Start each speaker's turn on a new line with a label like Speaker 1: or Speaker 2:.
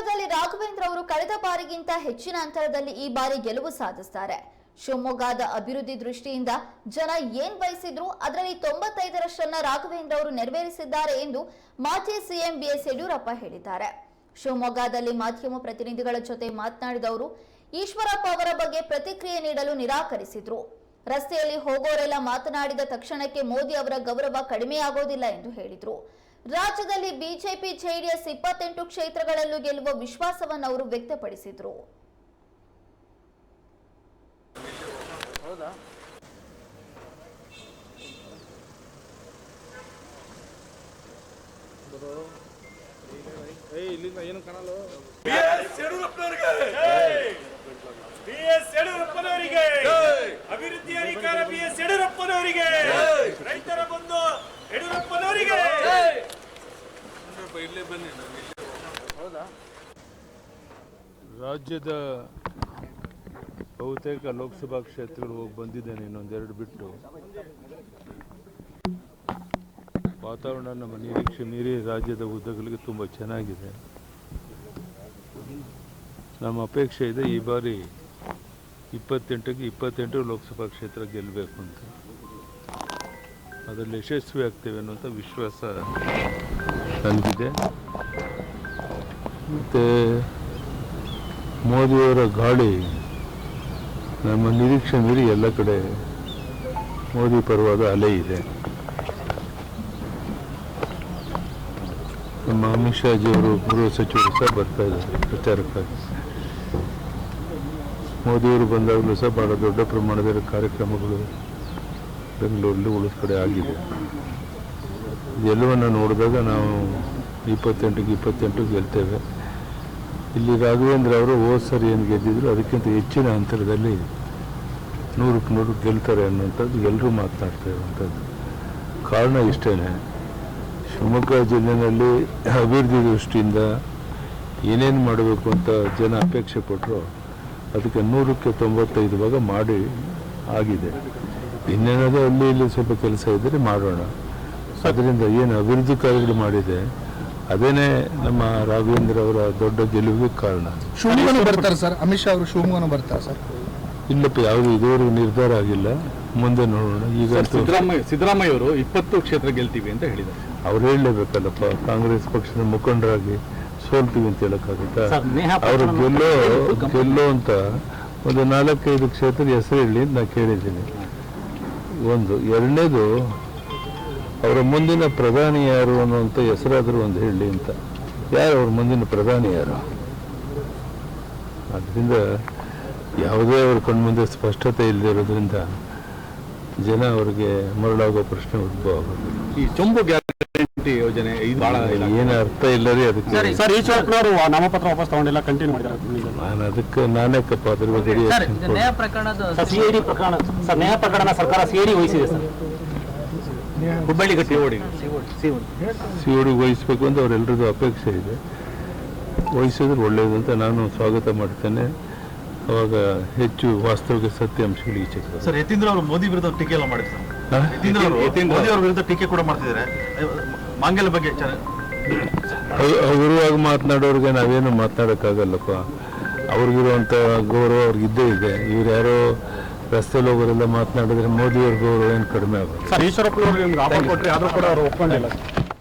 Speaker 1: ಶಿವಮೊಗ್ಗದಲ್ಲಿ ರಾಘವೇಂದ್ರ ಅವರು ಕಳೆದ ಬಾರಿಗಿಂತ ಹೆಚ್ಚಿನ ಅಂತರದಲ್ಲಿ ಈ ಬಾರಿ ಗೆಲುವು ಸಾಧಿಸ್ತಾರೆ. ಶಿವಮೊಗ್ಗದ ಅಭಿವೃದ್ಧಿ ದೃಷ್ಟಿಯಿಂದ ಜನ ಏನ್ ಬಯಸಿದ್ರು ಅದರಲ್ಲಿ ತೊಂಬತ್ತೈದರಷ್ಟನ್ನ ರಾಘವೇಂದ್ರ ಅವರು ನೆರವೇರಿಸಿದ್ದಾರೆ ಎಂದು ಮಾಜಿ ಸಿಎಂ ಬಿಎಸ್ ಯಡಿಯೂರಪ್ಪ ಹೇಳಿದ್ದಾರೆ. ಶಿವಮೊಗ್ಗದಲ್ಲಿ ಮಾಧ್ಯಮ ಪ್ರತಿನಿಧಿಗಳ ಜೊತೆ ಮಾತನಾಡಿದ ಅವರು ಈಶ್ವರಪ್ಪ ಅವರ ಬಗ್ಗೆ ಪ್ರತಿಕ್ರಿಯೆ ನೀಡಲು ನಿರಾಕರಿಸಿದ್ರು. ರಸ್ತೆಯಲ್ಲಿ ಹೋಗೋರೆಲ್ಲ ಮಾತನಾಡಿದ ತಕ್ಷಣಕ್ಕೆ ಮೋದಿ ಅವರ ಗೌರವ ಕಡಿಮೆಯಾಗೋದಿಲ್ಲ ಎಂದು ಹೇಳಿದ್ರು. ರಾಜ್ಯದಲ್ಲಿ ಬಿಜೆಪಿ ಜೆಡಿಎಸ್ ಇಪ್ಪತ್ತೆಂಟು ಕ್ಷೇತ್ರಗಳಲ್ಲೂ ಗೆಲ್ಲುವ ವಿಶ್ವಾಸವನ್ನು ಅವರು ವ್ಯಕ್ತಪಡಿಸಿದ್ರು.
Speaker 2: ಅಭಿವೃದ್ಧಿ ಅಧಿಕಾರ ಬಿಎಸ್ ಯಡಿಯೂರಪ್ಪನವರಿಗೆ! ರೈತರ ಬಂಧು ಯಡಿಯೂರಪ್ಪನವರಿಗೆ!
Speaker 3: ರಾಜ್ಯದ ಬಹುತೇಕ ಲೋಕಸಭಾ ಕ್ಷೇತ್ರಗಳು ಹೋಗಿ ಬಂದಿದ್ದೇನೆ ಇನ್ನೊಂದೆರಡು ಬಿಟ್ಟು. ವಾತಾವರಣ ನಮ್ಮ ನಿರೀಕ್ಷೆ ಮೀರಿ ರಾಜ್ಯದ ಉದ್ದಗಲಿಗೆ ತುಂಬ ಚೆನ್ನಾಗಿದೆ. ನಮ್ಮ ಅಪೇಕ್ಷೆ ಇದೆ ಈ ಬಾರಿ ಇಪ್ಪತ್ತೆಂಟಕ್ಕೆ ಇಪ್ಪತ್ತೆಂಟು ಲೋಕಸಭಾ ಕ್ಷೇತ್ರ ಗೆಲ್ಲಬೇಕು ಅಂತ. ಅದರಲ್ಲಿ ಯಶಸ್ವಿ ಆಗ್ತೇವೆ ಅನ್ನುವಂಥ ವಿಶ್ವಾಸ ನನಗಿದೆ ಮತ್ತು ಮೋದಿಯವರ ಗಾಳಿ, ನಮ್ಮ ನಿರೀಕ್ಷೆ ಮೀರಿ ಎಲ್ಲ ಕಡೆ ಮೋದಿ ಪರವಾದ ಅಲೆ ಇದೆ. ನಮ್ಮ ಅಮಿತ್ ಶಾಜಿಯವರು ಗೃಹ ಸಚಿವರು ಸಹ ಬರ್ತಾ ಇದ್ದಾರೆ ಪ್ರಚಾರಕ್ಕಾಗಿ. ಮೋದಿಯವರು ಬಂದಾಗಲೂ ಸಹ ಭಾಳ ದೊಡ್ಡ ಪ್ರಮಾಣದ ಕಾರ್ಯಕ್ರಮಗಳು ಬೆಂಗಳೂರಲ್ಲಿ ಉಳಿದ ಕಡೆ ಆಗಿದೆ. ಇದೆಲ್ಲವನ್ನು ನೋಡಿದಾಗ ನಾವು ಇಪ್ಪತ್ತೆಂಟಿಗೆ ಇಪ್ಪತ್ತೆಂಟು ಗೆಲ್ತೇವೆ. ಇಲ್ಲಿ ರಾಘವೇಂದ್ರ ಅವರು ಹೋದ ಸರಿ, ಏನು ಗೆದ್ದಿದ್ರು? ಅದಕ್ಕಿಂತ ಹೆಚ್ಚಿನ ಅಂತರದಲ್ಲಿ ನೂರಕ್ಕೆ ನೂರು ಗೆಲ್ತಾರೆ ಅನ್ನೋಂಥದ್ದು ಎಲ್ಲರೂ ಮಾತನಾಡ್ತಾ ಇರುವಂಥದ್ದು. ಕಾರಣ ಇಷ್ಟೇ ಶಿವಮೊಗ್ಗ ಜಿಲ್ಲೆಯಲ್ಲಿ ಅಭಿವೃದ್ಧಿ ದೃಷ್ಟಿಯಿಂದ ಏನೇನು ಮಾಡಬೇಕು ಅಂತ ಜನ ಅಪೇಕ್ಷೆ ಪಟ್ಟರು ಅದಕ್ಕೆ ನೂರಕ್ಕೆ ತೊಂಬತ್ತೈದು ಭಾಗ ಮಾಡಿ ಆಗಿದೆ. ಇನ್ನೇನಾದರೂ ಅಲ್ಲಿ ಇಲ್ಲಿ ಸ್ವಲ್ಪ ಕೆಲಸ ಇದ್ದರೆ ಮಾಡೋಣ. ಅದರಿಂದ ಏನು ಅಭಿವೃದ್ಧಿ ಕಾರ್ಯಗಳು ಮಾಡಿದೆ ಅದೇನೇ ನಮ್ಮ ರಾಘವೇಂದ್ರ ಅವರ ದೊಡ್ಡ ಗೆಲುವಿಗೆ ಕಾರಣ.
Speaker 4: ಶಿವಮೊಗ್ಗನೂ ಬರ್ತಾರೆ ಸರ್. ಅಮಿತ್ ಶಾ ಅವರು ಶಿವಮೊಗ್ಗನೂ ಬರ್ತಾರೆ ಸರ್.
Speaker 3: ಇಲ್ಲಪ್ಪ ಯಾವುದು ಇದುವರೆಗೂ ನಿರ್ಧಾರ ಆಗಿಲ್ಲ. ಮುಂದೆ ನೋಡೋಣ. ಈಗ
Speaker 5: ಸಿದ್ದರಾಮಯ್ಯ ಸಿದ್ದರಾಮಯ್ಯ ಅವರು ಇಪ್ಪತ್ತು ಕ್ಷೇತ್ರ ಗೆಲ್ತೀವಿ ಅಂತ ಹೇಳಿದ್ದಾರೆ.
Speaker 3: ಅವ್ರು ಹೇಳಲೇಬೇಕಲ್ಲಪ್ಪ ಕಾಂಗ್ರೆಸ್ ಪಕ್ಷದ ಮುಖಂಡರಾಗಿ ಸೋಲ್ತೀವಿ ಅಂತ ಹೇಳಕ್ಕಾಗುತ್ತಾ? ಅವರು ಗೆಲ್ಲೋ ಗೆಲ್ಲೋ ಅಂತ ಒಂದು ನಾಲ್ಕೈದು ಕ್ಷೇತ್ರ ಹೆಸರು ಹೇಳಿ ಅಂತ ನಾನು ಕೇಳಿದ್ದೀನಿ. ಒಂದು ಎರಡನೇದು ಅವರ ಮುಂದಿನ ಪ್ರಧಾನಿ ಯಾರು ಅನ್ನುವಂಥ ಹೆಸರಾದರೂ ಒಂದು ಹೇಳಿ ಅಂತ. ಯಾರು ಅವ್ರ ಮುಂದಿನ ಪ್ರಧಾನಿ ಯಾರು? ಆದ್ದರಿಂದ ಯಾವುದೇ ಅವ್ರ ಕಣ್ಮುಂದೆ ಸ್ಪಷ್ಟತೆ ಇಲ್ಲದಿರೋದ್ರಿಂದ ಜನ ಅವರಿಗೆ ಮರಳಾಗೋ ಪ್ರಶ್ನೆ ಉದ್ಭವ ಆಗೋದು
Speaker 5: ಈ ಚೊಂಬು ಗ್ಯಾರಂಟಿ ಯೋಜನೆ ಇದು ಬಹಳ
Speaker 3: ಏನು ಅರ್ಥ ಇಲ್ಲ ರೀ ಅದಕ್ಕೆ
Speaker 5: ಸರ್ ಈಶ್ವರಪ್ಪನವರು ನಾಮಪತ್ರ ವಾಪಸ್ ತಗೊಂಡಿಲ್ಲ ಕಂಟಿನ್ಯೂ ಮಾಡಿದ್ದಾರೆ
Speaker 3: ನಾನು ಅದಕ್ಕೆ ನಾನೇ ಕಪ್ಪ ಅದ್ರ ಬಗ್ಗೆ
Speaker 5: ಸಿಐಡಿ ಪ್ರಕರಣ ಸರ್ ನ್ಯಾಯ ಪ್ರಕರಣ ಸರ್ಕಾರ ಸಿಐಡಿ ವಹಿಸಿದೆ sir. Hubballi C OD.
Speaker 3: COD ವಹಿಸ್ಬೇಕು ಅಂತ ಅವರೆಲ್ಲರದ್ದು ಅಪೇಕ್ಷೆ ಇದೆ. ವಹಿಸಿದ್ರೆ ಒಳ್ಳೆಯದು ಅಂತ ನಾನು ಸ್ವಾಗತ ಮಾಡ್ತೇನೆ. ಅವಾಗ ಹೆಚ್ಚು ವಾಸ್ತವಿಕ ಸತ್ಯಾಂಶಗಳಿಗೆ ಈಚೆ ಬರ್ತವೆ.
Speaker 6: ಸರ್ ಯತೀಂದ್ರ ಅವರು ಮೋದಿ ವಿರುದ್ಧ ಟೀಕೆ ಎಲ್ಲ ಮಾಡಿದ್ರು. ಮೋದಿ ಅವರ ವಿರುದ್ಧ ಟೀಕೆ ಕೂಡ ಮಾಡ್ತಿದ್ದಾರೆ. ಮಾಂಗಲ್ಯ ಬಗ್ಗೆ ಚೆನ್ನಾಗಿ
Speaker 3: ಅವ್- ಹಗುರವಾಗಿ ಮಾತನಾಡೋರಿಗೆ ನಾವೇನು ಮಾತನಾಡೋಕ್ಕಾಗಲ್ಲಪ್ಪ. ಅವ್ರಿಗಿರುವಂಥ ಗೌರವ ಅವ್ರಿಗಿದ್ದೇ ಇದೆ. ಇವ್ರು ಯಾರೋ ರಸ್ತೆಲಿ ಹೋಗೋರೆಲ್ಲ ಮಾತನಾಡಿದ್ರೆ ಮೋದಿಯವ್ರಿಗೂ ಏನು ಕಡಿಮೆ ಆಗುತ್ತೆ
Speaker 5: ಸರ್ ಈಶ್ವರಪ್ಪನವರು ನಿಮ್ಗೆ ಕೊಟ್ಟರೆ ಆದರೂ ಕೂಡ ಅವರು ಒಪ್ಕೊಂಡಿಲ್ಲ.